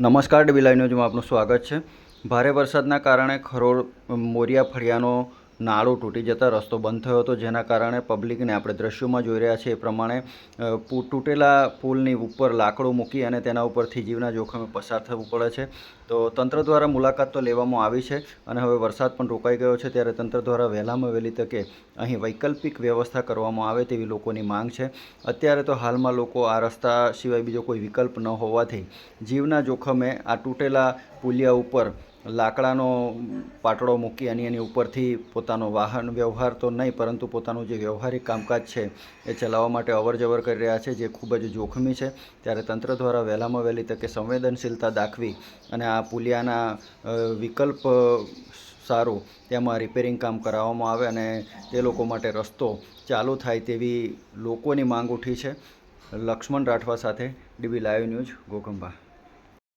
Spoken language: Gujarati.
નમસ્કાર ડીબી લાઈવ ન્યૂઝમાં આપનું સ્વાગત છે. ભારે વરસાદના કારણે ખરોળ મોરિયા ફળિયાનો નાળું તૂટી જતાં રસ્તો બંધ થયો હતો, જેના કારણે પબ્લિકને આપણે દ્રશ્યોમાં જોઈ રહ્યા છીએ એ પ્રમાણે તૂટેલા પુલની ઉપર લાકડું મૂકી અને તેના ઉપરથી જીવના જોખમે પસાર થવું પડે છે. તો તંત્ર દ્વારા મુલાકાત તો લેવામાં આવી છે અને હવે વરસાદ પણ રોકાઈ ગયો છે, ત્યારે તંત્ર દ્વારા વહેલામાં વહેલી તકે અહીં વૈકલ્પિક વ્યવસ્થા કરવામાં આવે તેવી લોકોની માંગ છે. અત્યારે તો હાલમાં લોકો આ રસ્તા સિવાય બીજો કોઈ વિકલ્પ ન હોવાથી જીવના જોખમે આ તૂટેલા પુલિયા ઉપર લાકડાનો પાટડો મૂકી અને એની ઉપરથી પોતાનો વાહન વ્યવહાર તો નહીં, પરંતુ પોતાનું જે વ્યવહારિક કામકાજ છે એ ચલાવવા માટે અવર જવર કરી રહ્યા છે, જે ખૂબ જ જોખમી છે. ત્યારે તંત્ર દ્વારા વહેલામાં વહેલી તકે સંવેદનશીલતા દાખવી અને આ પુલિયાના વિકલ્પ સારું તેમાં રિપેરિંગ કામ કરાવવામાં આવે અને તે લોકો માટે રસ્તો ચાલુ થાય તેવી લોકોની માંગ ઉઠી છે. લક્ષ્મણ રાઠવા સાથે ડીબી લાઈવ ન્યૂઝ ગોગંબા.